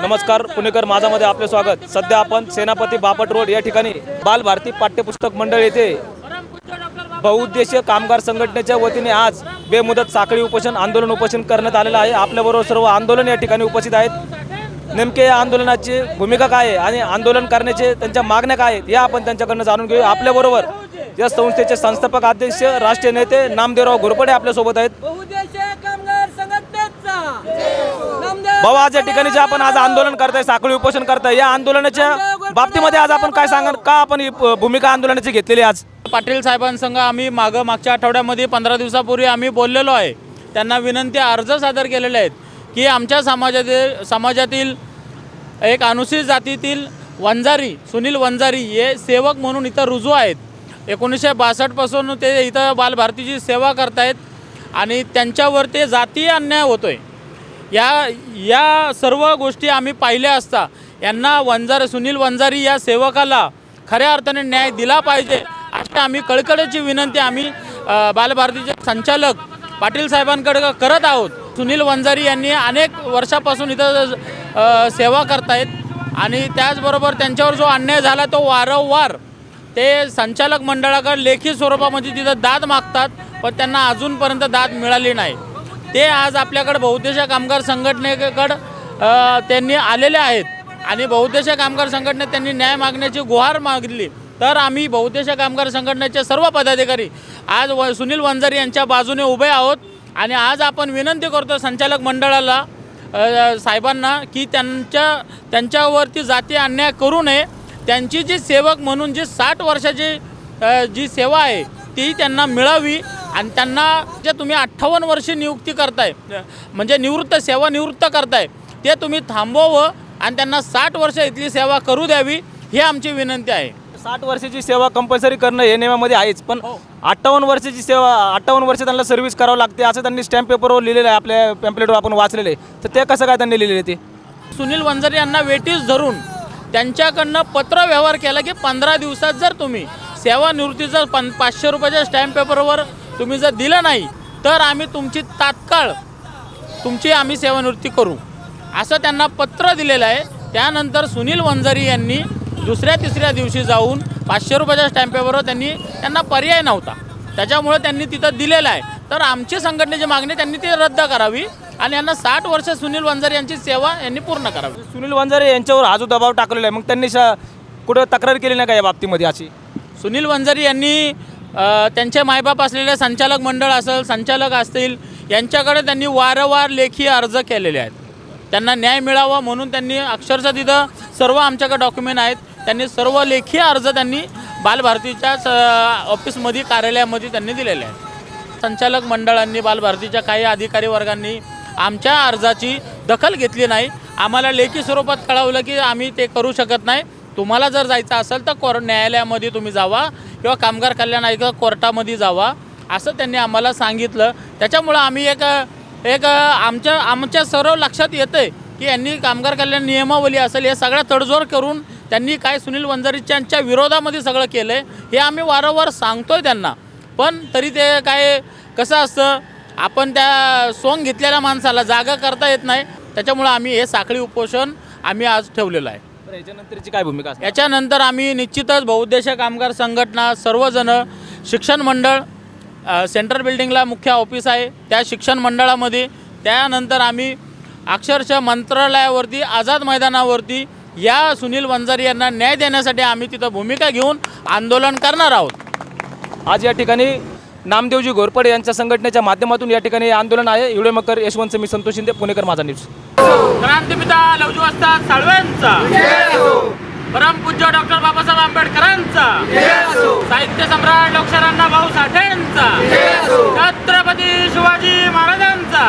नमस्कार पुणेकर माझामध्ये आपले स्वागत. सध्या आपण सेनापती बापट रोड या ठिकाणी बाल भारती पाठ्यपुस्तक मंडळ येथे बहुउद्देशीय कामगार संघटनेच्या वतीने आज बेमुदत साखळी उपोषण आंदोलन उपोषण करण्यात आलेलं आहे. आपल्याबरोबर सर्व आंदोलन या ठिकाणी उपस्थित आहेत. नेमके या आंदोलनाची भूमिका काय आहे आणि आंदोलन करण्याचे त्यांच्या मागण्या काय आहेत या आपण त्यांच्याकडनं जाणून घेऊ आपल्याबरोबर या संस्थेचे संस्थापक अध्यक्ष राष्ट्रीय नेते नामदेवराव घोरपडे आपल्यासोबत आहेत बहुउद्देशीय कामगार संघटनेचा नामदेव भाऊ आज या ठिकाणी जे आपण आज आंदोलन करताय साखळी उपोषण करताय या आंदोलनाच्या बाबतीमध्ये आज आपण काय सांगा का आपण ही भूमिका आंदोलनाची घेतलेली आज? पाटील साहेबांसंग आम्ही मागं मागच्या आठवड्यामध्ये पंधरा दिवसापूर्वी आम्ही बोललेलो आहे. त्यांना विनंती अर्ज सादर केलेले आहेत की आमच्या समाजातील समाजातील एक अनुसूचित जातीतील वंजारी सुनील वंजारी हे सेवक म्हणून इथं रुजू आहेत. एकोणीसशे बासष्टपासून ते इथं बालभारतीची सेवा करतायत आणि त्यांच्यावर ते जातीय अन्याय होतो आहे या या सर्व गोष्टी आम्ही पाहिल्या असता यांना वंजारे सुनील वंजारी या सेवकाला खऱ्या अर्थाने न्याय दिला पाहिजे अशी आम्ही कळकळीची विनंती आम्ही बालभारतीचे संचालक पाटील साहेबांकडे करत आहोत. सुनील वंजारी यांनी अनेक वर्षापासून इथं सेवा करतायत आणि त्याचबरोबर त्यांच्यावर जो अन्याय झाला तो वारंवार ते संचालक मंडळाकडे लेखी स्वरूपामध्ये तिथं दाद मागतात पण त्यांना अजूनपर्यंत दाद मिळाली नाही. ते आज आपल्याकडे बहुतेश कामगार संघटनेकडं त्यांनी आलेले आहेत. आणि बहुद्देश कामगार संघटनेत त्यांनी न्याय मागण्याची गुहार मागली तर आम्ही बहुउद्देशीय कामगार संघटनेचे सर्व पदाधिकारी आज व सुनील वंजारी यांच्या बाजूने उभे आहोत. आणि आज आपण विनंती करतो संचालक मंडळाला साहेबांना की त्यांच्या त्यांच्यावरती जाती अन्याय करू नये. त्यांची जी सेवक म्हणून जी साठ वर्षाची जी सेवा आहे ती त्यांना मिळावी. आणि त्यांना जे तुम्ही अठ्ठावन्न वर्षी नियुक्ती करताय म्हणजे निवृत्त सेवा निवृत्त करताय ते तुम्ही थांबवावं आणि त्यांना साठ वर्ष इथली सेवा करू द्यावी ही आमची विनंती आहे. साठ वर्षाची सेवा कंपल्सरी करणं हे नियमामध्ये आहेच पण अठ्ठावन्न वर्षाची सेवा अठ्ठावन्न वर्ष त्यांना सर्व्हिस करावं लागते असं त्यांनी स्टॅम्प पेपरवर लिहिलेलं आहे आपल्या पॅम्पलेटवर आपण वाचलेलं आहे. तर ते कसं काय त्यांनी लिहिलेलं ते? सुनील वंजारी यांना वेटीस धरून त्यांच्याकडनं पत्र व्यवहार केला की पंधरा दिवसात जर तुम्ही सेवानिवृत्तीचं पन पाचशे रुपयाच्या स्टॅम्प पेपरवर तुम्ही जर दिलं नाही तर आम्ही तुमची तात्काळ तुमची आम्ही सेवानिवृत्ती करू. असं त्यांना पत्र दिलेलं आहे. त्यानंतर सुनील वंजारी यांनी दुसऱ्या तिसऱ्या दिवशी जाऊन पाचशे रुपयाच्या स्टॅम्प पेपरवर त्यांनी त्यांना पर्याय नव्हता. त्याच्यामुळे त्यांनी तिथं दिलेलं आहे. तर आमची संघटनेची मागणी त्यांनी ती रद्द करावी आणि यांना साठ वर्ष सुनील वंजारी यांची सेवा यांनी पूर्ण करावी. सुनील वंजारे यांच्यावर हा जो दबाव टाकलेला आहे. मग त्यांनी शा- कुठं तक्रार केली नाही का या बाबतीमध्ये अशी? सुनील वंजारी यांनी त्यांचे मायबाप असलेले संचालक मंडळ असेल संचालक असतील यांच्याकडे त्यांनी वारंवार लेखी अर्ज केलेले आहेत. त्यांना न्याय मिळावा म्हणून त्यांनी अक्षरशः तिथं सर्व आमच्याकडे डॉक्युमेंट आहेत. त्यांनी सर्व लेखी अर्ज त्यांनी बालभारतीच्याच स ऑफिसमध्ये कार्यालयामध्ये त्यांनी दिलेले आहेत. संचालक मंडळांनी बालभारतीच्या काही अधिकारी वर्गांनी आमच्या अर्जाची दखल घेतली नाही. आम्हाला लेखी स्वरूपात कळवलं की आम्ही ते करू शकत नाही. तुम्हाला जर जायचं असेल तर कोर न्यायालयामध्ये तुम्ही जावा किंवा कामगार कल्याण आयोग कोर्टामध्ये जावा. असं त्यांनी आम्हाला सांगितलं. त्याच्यामुळं आम्ही एक एक आमच्या आमच्या सर्व लक्षात येतं आहे की यांनी कामगार कल्याण नियमावली असेल हे सगळ्या तडजोड करून त्यांनी काय सुनील वंजारीच्यांच्या विरोधामध्ये सगळं केलं आहे हे आम्ही वारंवार सांगतो आहे त्यांना. पण तरी ते काय कसं असतं आपण त्या सोंग घेतलेल्या माणसाला जागा करता येत नाही. त्याच्यामुळं आम्ही हे साखळी उपोषण आम्ही आज ठेवलेलं आहे. तर याच्यानंतरची काय भूमिका असणार? याच्यानंतर आम्ही निश्चितच बहुउद्देशीय कामगार संघटना सर्वजण शिक्षण मंडळ अ, सेंट्रल बिल्डिंगला मुख्य ऑफिस आहे. त्या शिक्षण मंडळामध्ये त्यानंतर आम्ही अक्षरशः मंत्रालयावरती आझाद मैदानावरती या सुनील वंजारी यांना न्याय देण्यासाठी आम्ही तिथं भूमिका घेऊन आंदोलन करणार आहोत. आज या ठिकाणी नामदेवजी घोरपडे यांच्या संघटनेच्या माध्यमातून या ठिकाणी हे आंदोलन आहे. व्हिडिओ मकर यशवंत मी संतोष शिंदे पुणेकर माझा न्यूज. क्रांतिपिता लवजू असतात साळव्यांचा परमपूज्य डॉक्टर बाबासाहेब आंबेडकरांचा. साहित्य सम्राट डॉक्टरांना भाऊ साठेंचा. छत्रपती शिवाजी महाराजांचा.